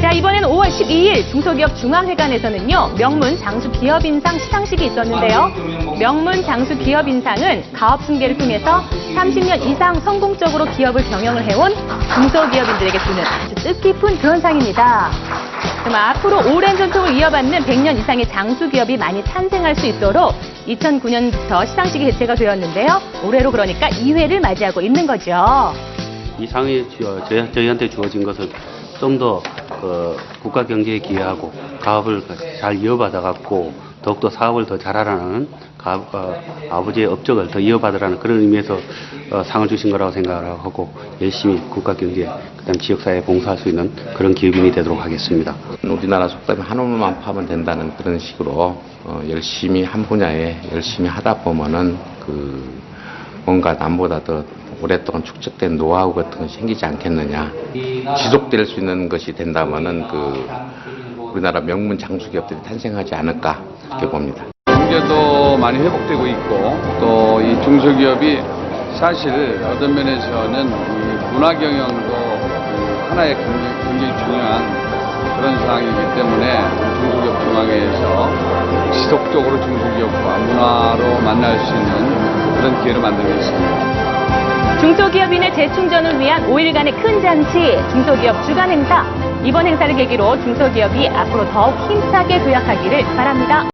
자, 이번에는 5월 12일 중소기업 중앙회관에서는요, 명문 장수 기업인상 시상식이 있었는데요. 명문 장수 기업인상은 가업 승계를 통해서 30년 이상 성공적으로 기업을 경영을 해온 중소기업인들에게 주는 아주 뜻깊은 그런 상입니다. 정말 앞으로 오랜 전통을 이어받는 100년 이상의 장수 기업이 많이 탄생할 수 있도록 2009년부터 시상식이 개최가 되었는데요. 올해로 그러니까 2회를 맞이하고 있는 거죠. 이 상이 저희한테 주어진 것은 좀더 그, 국가 경제에 기여하고 가업을 잘 이어받아 갖고 더욱더 사업을 더 잘하라는 가업, 어, 아버지의 업적을 더 이어받으라는 그런 의미에서 어, 상을 주신 거라고 생각을 하고 열심히 국가 경제 그다음 지역사회에 봉사할 수 있는 그런 기업인이 되도록 하겠습니다. 우리나라 속담에 한 우물만 파면 된다는 그런 식으로 어, 열심히 한 분야에 열심히 하다 보면은 그 뭔가 남보다 더 오랫동안 축적된 노하우 같은 것이 생기지 않겠느냐 지속될 수 있는 것이 된다면은 그 우리나라 명문 장수 기업들이 탄생하지 않을까 이렇게 봅니다. 경제도 많이 회복되고 있고 또 이 중소기업이 사실 어떤 면에서는 이 문화 경영도 그 하나의 굉장히, 굉장히 중요한 그런 상황이기 때문에 중소기업 중앙회에서 지속적으로 중소기업과 문화로 만날 수 있는 그런 기회를 만들고 있습니다. 중소기업인의 재충전을 위한 5일간의 큰 잔치, 중소기업 주간 행사. 이번 행사를 계기로 중소기업이 앞으로 더욱 힘차게 도약하기를 바랍니다.